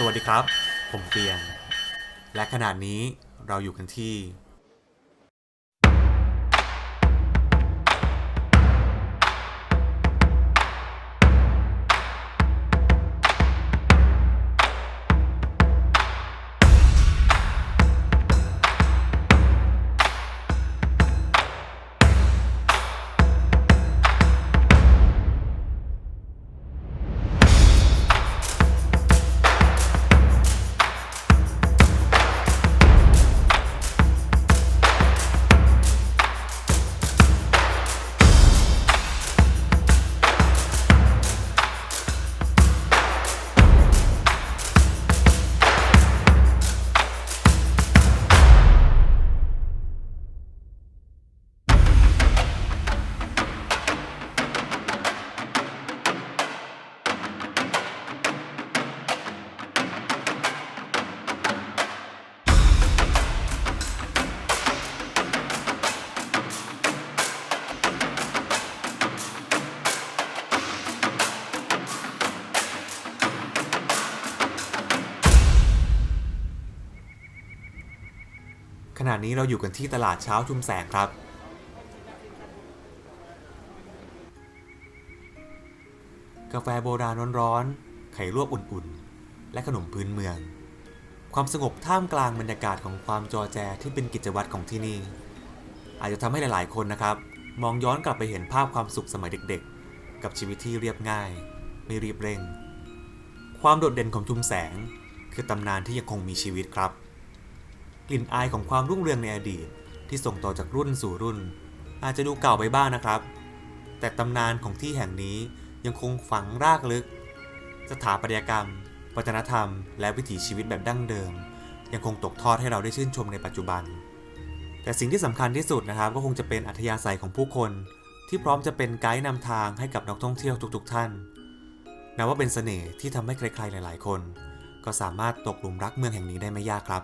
สวัสดีครับ ผมเปียงและขนาดนี้เราอยู่กันที่ ขณะนี้เราอยู่กันที่ตลาดเช้าชุมแสงครับ กาแฟโบราณร้อนๆ ไข่ลวกอุ่นๆ และขนมพื้นเมือง ความสงบท่ามกลางบรรยากาศของความจอแจที่เป็นกิจวัตรของที่นี่ อาจจะทำให้หลายๆ คนนะครับ มองย้อนกลับไปเห็นภาพความสุขสมัยเด็กๆ กับชีวิตที่เรียบง่าย ไม่รีบเร่ง ความโดดเด่นของชุมแสง คือตำนานที่ยังคงมีชีวิตครับ กลิ่นอายของความรุ่งเรืองในอดีต ที่ส่งต่อจากรุ่นสู่รุ่น อาจจะดูเก่าไปบ้างนะครับ แต่ตำนานของที่แห่งนี้ยังคงฝังรากลึก สถาปัตยกรรม วัฒนธรรม และวิถีชีวิตแบบดั้งเดิม ยังคงตกทอดให้เราได้ชื่นชมในปัจจุบัน แต่สิ่งที่สำคัญที่สุดนะครับ ก็คงจะเป็นอัธยาศัยของผู้คน ที่พร้อมจะเป็นไกด์นำทางให้กับนักท่องเที่ยวทุก ๆ ท่านนับว่าเป็นเสน่ห์ที่ทำให้ใครๆหลาย ๆ คน ก็สามารถตกหลุมรักเมืองแห่งนี้ได้ไม่ยากครับ